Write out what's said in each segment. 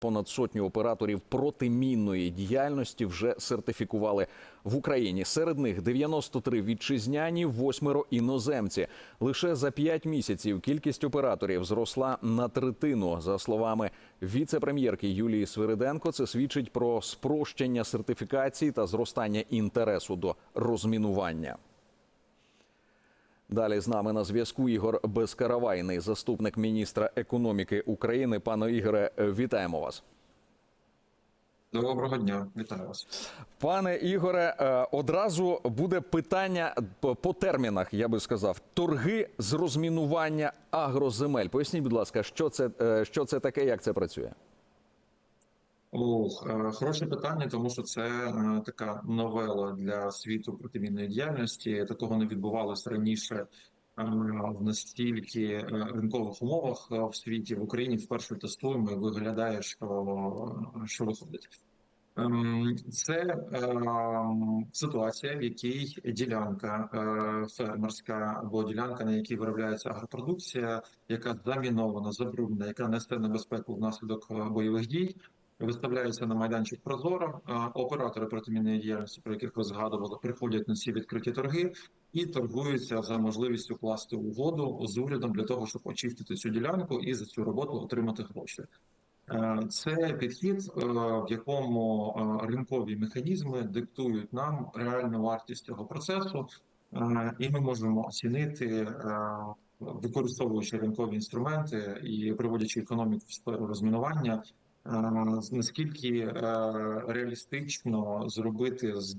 Понад сотню операторів протимінної діяльності вже сертифікували в Україні. Серед них 93 вітчизняні, восьмеро іноземці. Лише за п'ять місяців кількість операторів зросла на третину. За словами віце-прем'єрки Юлії Свириденко, це свідчить про спрощення сертифікації та зростання інтересу до розмінування. Далі з нами на зв'язку Ігор Безкаравайний, заступник міністра економіки України. Пане Ігоре, вітаємо вас. Доброго дня, вітаю вас. Пане Ігоре, е, одразу буде питання по- по термінах. Я би сказав, торги з розмінування агроземель. Поясніть, будь ласка, що це, е, що це таке, як це працює? Ох, е, хороше питання, тому що це е, така новела для світу протимінної діяльності. Такого не відбувалося раніше е, в настільки ринкових умовах в світі в Україні вперше тестуємо і виглядає, що, що виходить. Ем, Це ситуація, в якій ділянка фермерська або ділянка, на якій виробляється агропродукція, яка замінована, забруднена, яка несе небезпеку внаслідок бойових дій, виставляється на майданчик Прозоро. Е, Оператори протимінної діяльності, про яких ви згадували, приходять на ці відкриті торги і торгуються за можливістю класти угоду з урядом для того, щоб очистити цю ділянку і за цю роботу отримати гроші. Е, Це підхід, е, в якому ринкові механізми диктують нам реальну вартість цього процесу, і ми можемо оцінити, використовуючи ринкові інструменти і приводячи економіку в сферу розмінування, наскільки е, реалістично зробити з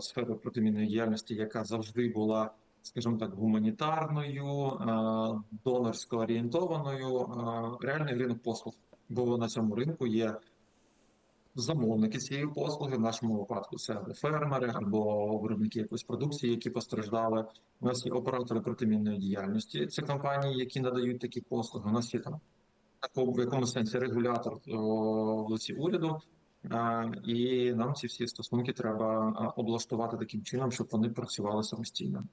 сфери протимінної діяльності, яка завжди була скажімо так, гуманітарною, е, донорсько орієнтованою, е, реальний ринок послуг. Бо на цьому ринку є замовники цієї послуги. В нашому випадку це фермери або виробники якоїсь продукції, які постраждали. У нас є оператори протимінної діяльності. Це компанії, які надають такі послуги. У нас є там такого в якомусь сенсі регулятор о, в лиці уряду. Е, І нам ці всі стосунки треба е, облаштувати таким чином, щоб вони працювали самостійно.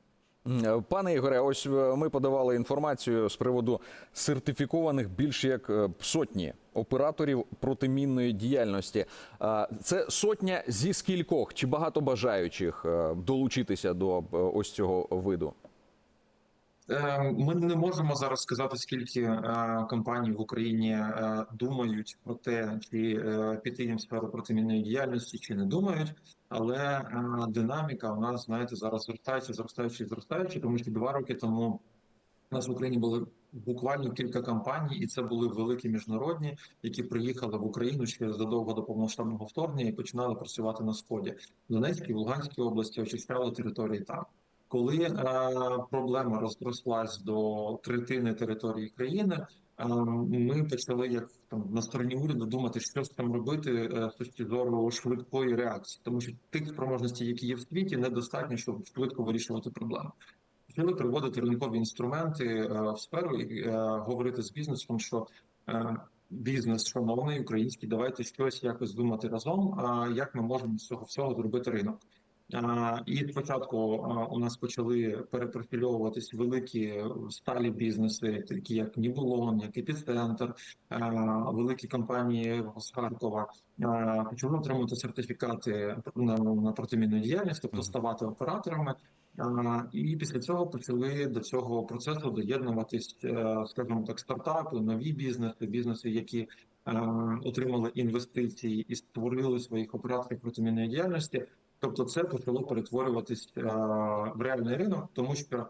Е, Пане Ігоре, ось е, ми подавали інформацію з приводу сертифікованих більше як е, сотні операторів протимінної діяльності. Це сотня зі скількох чи багато бажаючих е, долучитися до е, ось цього виду? Е, Ми не можемо зараз сказати, скільки е, компаній в Україні е, думають про те, чи піти їм сферу протимінної діяльності, чи не думають. Але динаміка у нас, знаєте, зараз зростаючи, зростаючи, зростаючи, тому що два роки тому у нас в Україні були буквально кілька компаній, і це були великі міжнародні, які приїхали в Україну ще задовго до повномасштабного вторгнення і починали працювати на сході в Донецькій, в Луганській області, очищали території там. Коли е, проблема розрослась до третини території країни, е, ми почали як там на стороні уряду думати, що з цим робити е, з точки зору швидкої реакції, тому що тих спроможностей, які є в світі, недостатньо, щоб швидко вирішувати проблему. Почали приводити ринкові інструменти е, в сферу і говорити з бізнесом, що бізнес шановний український, давайте щось якось думати разом. А як ми можемо з цього всього зробити ринок? І спочатку у нас почали перепрофільовуватись великі сталі бізнеси, такі як Нібулон, як Епіцентр, великі компанії з Харкова а, почали отримувати сертифікати на, протимінну діяльність, тобто ставати операторами. І після цього почали до цього процесу доєднуватись, е, скажімо так, стартапи, нові бізнеси, бізнеси, які е, отримали інвестиції і створили своїх операторів протимінної діяльності. Тобто, це почало перетворюватись е, в реальний ринок, тому що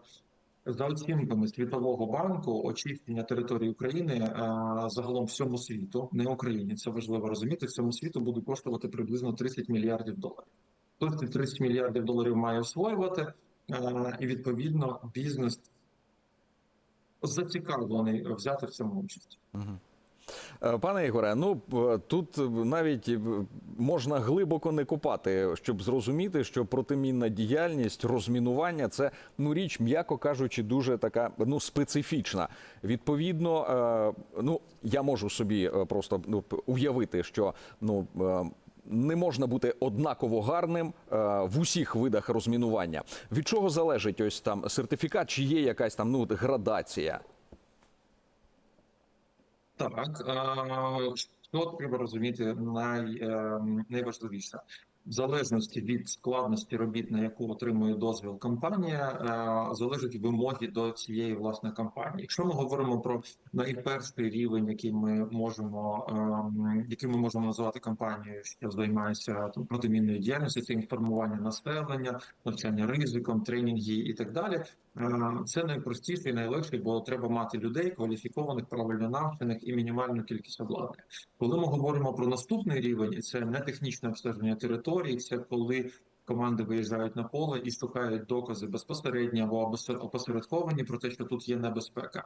за оцінками Світового банку очищення території України е, загалом всьому світу, не Україні, це важливо розуміти. Всьому світу буде коштувати приблизно 30 мільярдів доларів. Хтось ці 30 мільярдів доларів має освоювати, е, і відповідно бізнес зацікавлений взяти в цьому участь. Е, Пане Ігоре, ну е, тут навіть е, можна глибоко не копати, щоб зрозуміти, що протимінна діяльність, розмінування це ну річ, м'яко кажучи, дуже така ну специфічна. Відповідно, ну я можу собі просто ну уявити, що ну. Не можна бути однаково гарним е, в усіх видах розмінування. Від чого залежить ось там сертифікат, чи є якась там ну градація? Так, е, Що треба розуміти най, е, найважливіше? В залежності від складності робіт, на яку отримує дозвіл компанія, е, залежать вимоги до цієї власне компанії. Якщо ми говоримо про найперший рівень, який ми можемо, ем, який ми можемо називати компанією, що займається протимінною діяльністю, це інформування населення, навчання ризиком, тренінги і так далі. Це найпростіше і найлегше, бо треба мати людей кваліфікованих, правильно навчених і мінімальну кількість обладнання. Коли ми говоримо про наступний рівень, це не технічне обстеження території, це коли команди виїжджають на поле і шукають докази безпосередньо або опосередковані про те, що тут є небезпека.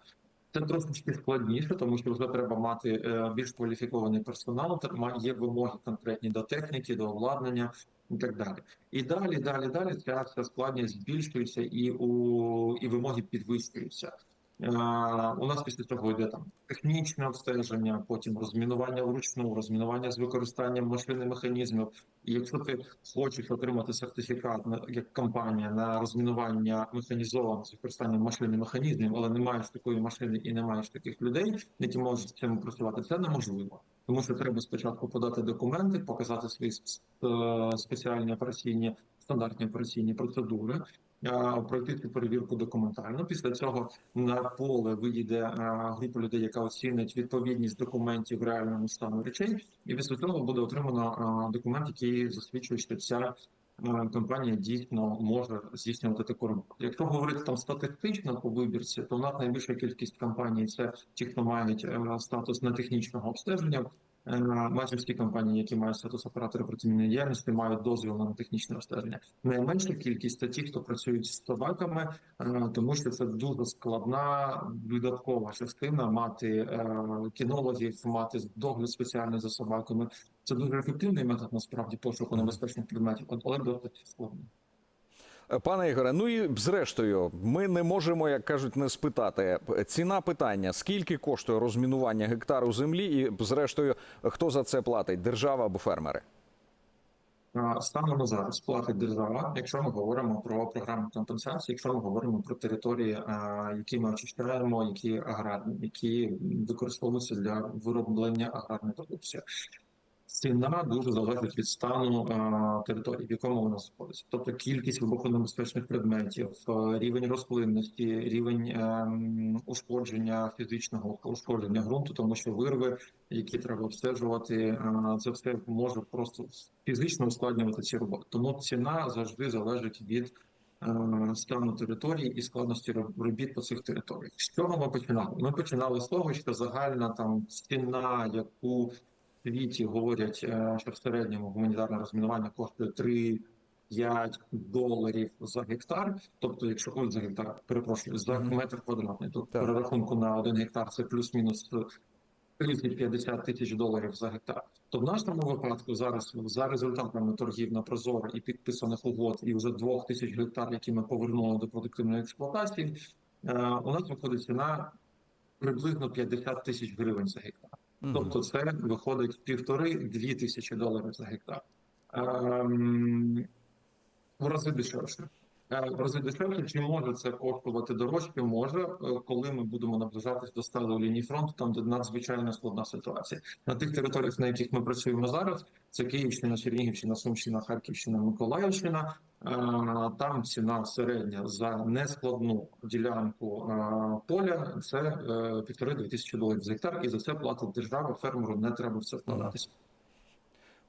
Це трошечки складніше, тому що вже треба мати е, більш кваліфікований персонал, та є вимоги конкретні до техніки, до обладнання і так далі. І далі, далі, далі ця складність збільшується і у і вимоги підвищуються. Е, У нас після цього йде там технічне обстеження, потім розмінування вручну, розмінування з використанням машин і механізмів. І якщо ти хочеш отримати сертифікат як компанія на розмінування механізовано з використанням машин і механізмів, але не маєш такої машини і не маєш таких людей, які можуть з цим працювати, це неможливо. Тому що треба спочатку подати документи, показати свої е, спеціальні операційні стандартні операційні процедури, пройти цю перевірку документально. Після цього на поле виїде група людей, яка оцінить відповідність документів реальному стану речей, і після цього буде отримано документ, який засвідчує, що ця компанія дійсно може здійснювати таку роботу. Якщо говорити там статистично по вибірці, то у нас найбільша кількість компаній це ті, хто мають статус нетехнічного обстеження. Е, Майже всі компанії, які мають статус оператора протимінної діяльності, мають дозвіл на технічне обстеження. Найменша кількість це ті, хто працюють з собаками, е, тому що це дуже складна видаткова частина мати е, кінологів, мати догляд спеціальний за собаками. Це дуже ефективний метод насправді пошуку небезпечних предметів, але досить складний. Пане Ігоре, ну і зрештою, ми не можемо, як кажуть, не спитати. Ціна питання: скільки коштує розмінування гектару землі, і зрештою, хто за це платить? Держава або фермери? Станом на зараз платить держава, якщо ми говоримо про програму компенсації, якщо ми говоримо про території, які ми очищаємо, які аграрні, які використовуються для вироблення аграрної продукції. Ціна дуже залежить від стану а, території, в якому вона знаходиться. Тобто кількість вибухонебезпечних предметів, е, рівень рослинності, рівень ем, ушкодження фізичного ушкодження ґрунту, тому що вирви, які треба обстежувати, е, це все може просто фізично ускладнювати ці роботи. Тому ціна завжди залежить від е, стану території і складності робіт по цих територіях. З чого ми починали? Ми починали з того, що загальна там ціна, яку світі говорять, е, що в середньому гуманітарне розмінування коштує 3-5 доларів за гектар. Тобто, якщо ой, за гектар, перепрошую, за метр квадратний, то Так. перерахунку на один гектар це плюс-мінус 30-50 тисяч доларів за гектар. То в нашому випадку зараз за результатами торгів на Прозоро і підписаних угод, і вже двох тисяч гектар, які ми повернули до продуктивної експлуатації, е, у нас виходить ціна приблизно 50 тисяч гривень за гектар. Тобто це виходить півтори-дві тисячі доларів за гектар. Ем, в рази дешевше. Е, В рази дешевше, чи може це коштувати дорожче? Може, е, коли ми будемо наближатись до сталої лінії фронту, там де надзвичайно складна ситуація. На тих територіях, на яких ми працюємо зараз, це Київщина, Чернігівщина, Сумщина, Харківщина, Миколаївщина. Е, Там ціна середня за нескладну ділянку е, поля це е, півтори-дві тисячі доларів за гектар, і за це платить держава. Фермеру не треба в це вкладатися.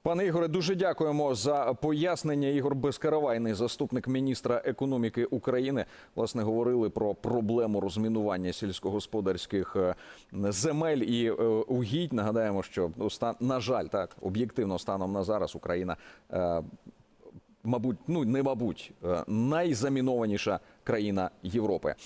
Пане Ігоре, дуже дякуємо за пояснення. Ігор Безкаравайний, заступник міністра економіки України. Власне, говорили про проблему розмінування сільськогосподарських земель і угідь. Нагадаємо, що ну, на жаль, так об'єктивно станом на зараз Україна. Мабуть, ну не мабуть, е, найзамінованіша країна Європи.